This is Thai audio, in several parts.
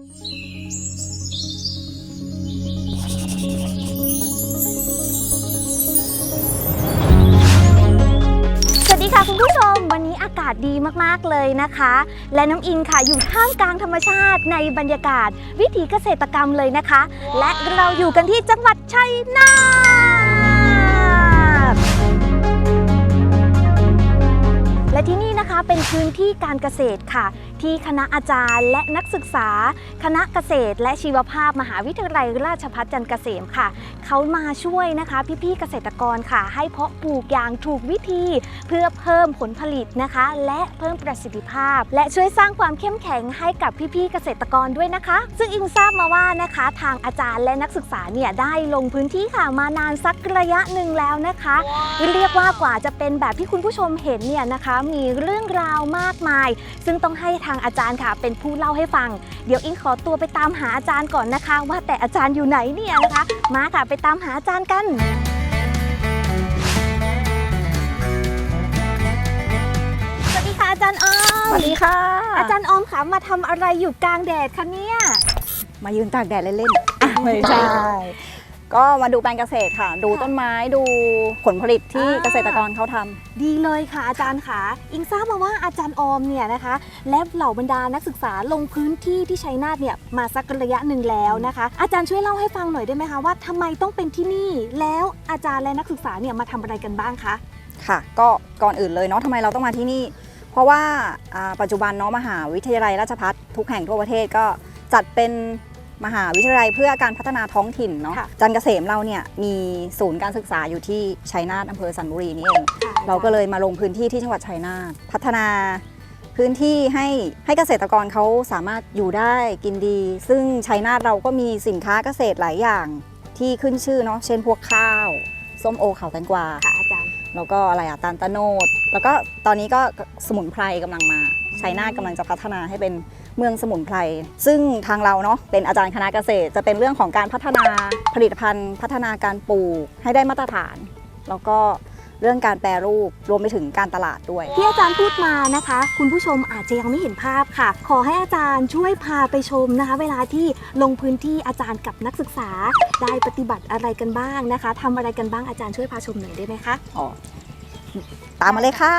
สวัสดีค่ะคุณผู้ชม วันนี้อากาศดีมากๆเลยนะคะ และน้ำอิงค่ะอยู่ท่ามกลางธรรมชาติในบรรยากาศ วิถีเกษตรกรรมเลยนะคะ และเราอยู่กันที่จังหวัดชัยนาท พื้นที่การเกษตรค่ะ ที่คณะอาจารย์และนักศึกษา คณะเกษตร และชีวภาพมหาวิทยาลัยราชภัฏจันทร์เกษมค่ะ เขามาช่วยนะคะ พี่ๆเกษตรกรค่ะ ให้เพาะปลูกอย่างถูกวิธี เพื่อเพิ่มผลผลิตนะคะ และเพิ่มประสิทธิภาพ และช่วยสร้างความเข้มแข็งให้กับพี่ๆเกษตรกรด้วยนะคะ ซึ่งอิงทราบมาว่านะคะ ทางอาจารย์และนักศึกษาเนี่ยได้ลงพื้นที่ค่ะมานานสักระยะหนึ่งแล้วนะคะ เรียกว่ากว่าจะเป็นแบบที่คุณผู้ชมเห็นเนี่ยนะคะ มีเรื่องราวมากมาย ซึ่งต้องให้ทางอาจารย์ค่ะ เป็นผู้เล่าให้ฟัง เดี๋ยวอิงขอตัวไปตามหาอาจารย์ก่อนนะคะ ว่าแต่อาจารย์อยู่ไหนเนี่ยนะคะ มาค่ะไปตามหาอาจารย์กันสวัสดีค่ะอาจารย์ออสมวัสดีค่ะ อาจารย์ออมคะมาทำอะไรอยู่กลางแดดคะเนี่ย มายืนตากแดดเล่นๆอะไม่ใช่ ก็มาดูแปลงเกษตรค่ะ ดูค่ะต้นไม้ดูผลผลิตที่อ่า เกษตรกรเขาทำ ดีเลยค่ะอาจารย์ค่ะ อิงทราบมาว่าอาจารย์ออมเนี่ยนะคะ และเหล่าบรรดานักศึกษาลงพื้นที่ที่ชัยนาทเนี่ยมาสักระยะหนึ่งแล้วนะคะ อาจารย์ช่วยเล่าให้ฟังหน่อยได้ไหมคะว่าทำไมต้องเป็นที่นี่ แล้วอาจารย์และนักศึกษาเนี่ยมาทำอะไรกันบ้างคะ ค่ะก็ก่อนอื่นเลยเนาะทำไมเราต้องมาที่นี่ เพราะว่าอ่าปัจจุบันเนาะมหาวิทยาลัยราชภัฏทุกแห่งทั่วประเทศก็จัดเป็น มหาวิทยาลัยเพื่อการพัฒนาท้องถิ่นเนาะค่ะจันทร์เกษมเราเนี่ยมีศูนย์การศึกษาอยู่ที่ชัยนาทอำเภอสันบุรีนี่เอง เราก็เลยมาลงพื้นที่ที่จังหวัดชัยนาทพัฒนาพื้นที่ให้ให้เกษตรกรเขาสามารถอยู่ได้กินดี ซึ่งชัยนาทเราก็มีสินค้าเกษตรหลายอย่างที่ขึ้นชื่อเนาะเช่นพวกข้าว ส้มโอขาวแตงกวาค่ะอาจารย์แล้วก็อะไรอะตาลตะโนด แล้วก็ตอนนี้ก็สมุนไพรกำลังมาชัยนาทกำลังจะพัฒนาให้เป็น เมืองสมุนไพร ซึ่งทางเราเนาะเป็นอาจารย์คณะเกษตร จะเป็นเรื่องของการพัฒนาผลิตภัณฑ์ พัฒนาการปลูกให้ได้มาตรฐาน แล้วก็เรื่องการแปรรูปรวมไปถึงการตลาดด้วย ที่อาจารย์พูดมานะคะ คุณผู้ชมอาจจะยังไม่เห็นภาพค่ะ ขอให้อาจารย์ช่วยพาไปชมนะคะ เวลาที่ลงพื้นที่อาจารย์กับนักศึกษา ได้ปฏิบัติอะไรกันบ้างนะคะทำอะไรกันบ้างอาจารย์ช่วยพาชมหน่อยได้ไหมคะอ๋อตามมาเลยค่ะ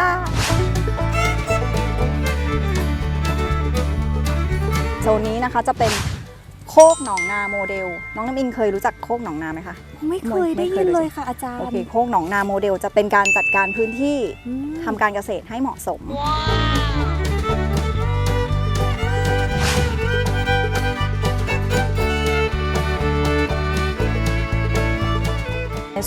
โซนนี้นะคะจะเป็นโคกหนองนาโมเดล น้องน้ำอิงเคยรู้จักโคกหนองนาไหมคะ ไม่เคยไม่ได้เคยิยนเลยเลยค่ะอาจารโอย์เคโคกหนองนาโมเดล จะเป็นการจัดการพื้นที่อืมทำการเกษตรให้เหมาะสม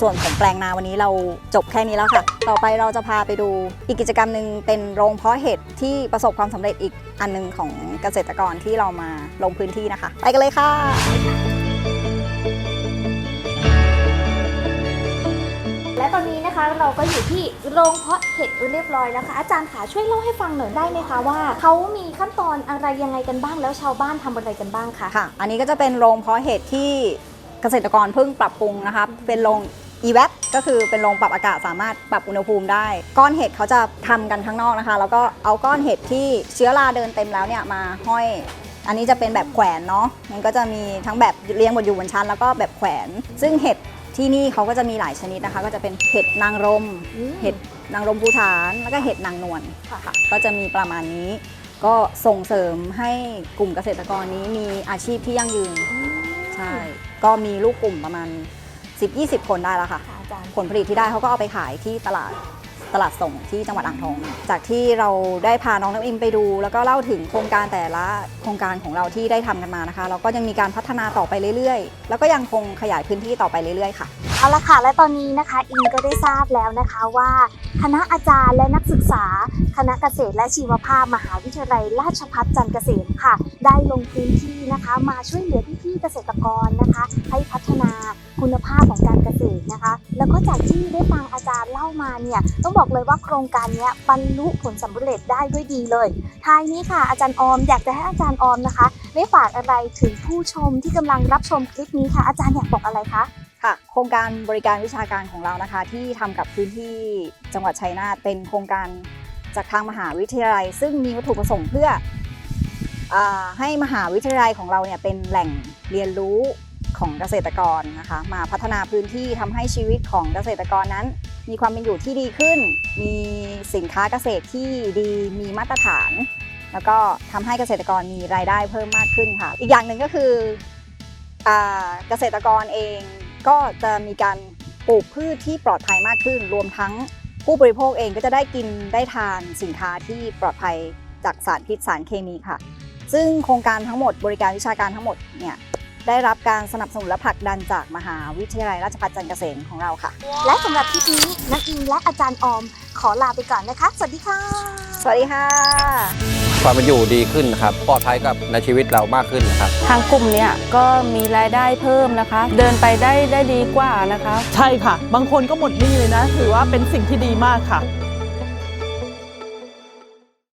ส่วนของแปลงนาวันนี้เราจบแค่นี้แล้วค่ะ ต่อไปเราจะพาไปดูอีกกิจกรรมหนึ่งเป็นโรงเพาะเห็ดที่ประสบความสำเร็จอีกอันหนึงของเกษตรกรที่เรามาลงพื้นที่นะคะ ไปกันเลยค่ะและตอนนี้นะคะเราก็อยู่ที่โรงเพาะเห็ดเรียบร้อยแล้วค่ะอาจารย์ขาช่วยเล่าให้ฟังหน่อยได้ไหมคะว่าเขามีขั้นตอนอะไรยังไงกันบ้างแล้วชาวบ้านทำอะไรกันบ้างคะค่ะ อันนี้ก็จะเป็นโรงเพาะเห็ดที่เกษตรกรเพิ่งปรับปรุงนะคะเป็นโรง e v a p ก็คือเป็นโรงปรับอากาศสามารถปรับอุณหภูมิได้ ก้อนเห็ดเขาจะทำกันข้างนอกนะคะ แล้วก็เอาก้อนเห็ดที่เชื้อราเดินเต็มแล้วเนี่ยมาห้อย อันนี้จะเป็นแบบแขวนเนาะมันก็จะมีทั้งแบบเลี้ยงบนอยู่บนชั้นแล้วก็แบบแขวน ซึ่งเห็ดที่นี่เขาก็จะมีหลายชนิดนะคะ ก็จะเป็นเห็ดนางรมอืมเห็ดนางรมภูฐานแล้วก็เห็ดนางนวลค่ะค่ะก็จะมีประมาณนี้ ก็ส่งเสริมให้กลุ่มเกษตรกรนี้มีอาชีพที่ยั่งยืนใช่ก็มีลูกกลุ่มประมาณ 10-20 คนได้แล้วค่ะ ค่ะอาจารย์ ผลผลิตที่ได้เขาก็เอาไปขายที่ตลาดตลาดส่งที่จังหวัดอ่างทอง จากที่เราได้พาน้องน้ำอิมไปดู แล้วก็เล่าถึงโครงการแต่ละโครงการของเราที่ได้ทำกันมานะคะ เราก็ยังมีการพัฒนาต่อไปเรื่อยๆ แล้วก็ยังคงขยายพื้นที่ต่อไปเรื่อยๆค่ะ เอาละค่ะ และตอนนี้นะคะอิงก็ได้ทราบแล้วนะคะว่า คณะอาจารย์และนักศึกษา คณะเกษตรและชีวภาพ มหาวิทยาลัย ราชภัฏจันทร์เกษมค่ะ ได้ลงพื้นที่นะคะ มาช่วยเหลือพี่ๆเกษตรกรนะคะ ให้พัฒนา คุณภาพของการเกษตรนะคะ แล้วก็จากที่ได้ฟังอาจารย์เล่ามาเนี่ยต้องบอกเลยว่าโครงการนี้บรรลุผลสำเร็จได้ด้วยดีเลยท้ายนี้ค่ะ อาจารย์ออมอยากจะให้อาจารย์ออมนะคะ ได้ฝากอะไรถึงผู้ชมที่กำลังรับชมคลิปนี้ค่ะ อาจารย์อยากบอกอะไรคะค่ะโครงการบริการวิชาการของเรานะคะ ที่ทำกับพื้นที่จังหวัดชัยนาทเป็นโครงการจากทางมหาวิทยาลัย ซึ่งมีวัตถุประสงค์เพื่ออให้มหาวิทยาลัยของเราเนี่ยเป็นแหล่งเรียนรู้ ของเกษตรกรนะคะมาพัฒนาพื้นที่ทำให้ชีวิตของเกษตรกรนั้น มีความเป็นอยู่ที่ดีขึ้น มีสินค้าเกษตรที่ดีมีมาตรฐาน แล้วก็ทำให้เกษตรกรมีรายได้เพิ่มมากขึ้นค่ะ อีกอย่างหนึ่งก็คือเกษตรกรเองก็จะมีการปลูกพืชที่ปลอดภัยมากขึ้น รวมทั้งผู้บริโภคเองก็จะได้กินได้ทานสินค้าที่ปลอดภัยจากสารพิษสารเคมีค่ะ ซึ่งโครงการทั้งหมดบริการวิชาการทั้งหมดเนี่ย ได้รับการสนับสนุนและผลักดันจากมหาวิทยาลัยราชภัฏจันทร์เกษมของเราค่ะ และสำหรับคลิปนี้นักอิงและอาจารย์ออม ขอลาไปก่อนนะคะ สวัสดีค่ะ สวัสดีค่ะ ความเป็นอยู่ดีขึ้นนะครับปลอดภัยกับในชีวิตเรามากขึ้นนะครับ ทางกลุ่มเนี่ยก็มีรายได้เพิ่มนะคะ เดินไปได้ได้ดีกว่านะคะ ใช่ค่ะ บางคนก็หมดหนี้เลยนะ ถือว่าเป็นสิ่งที่ดีมากค่ะ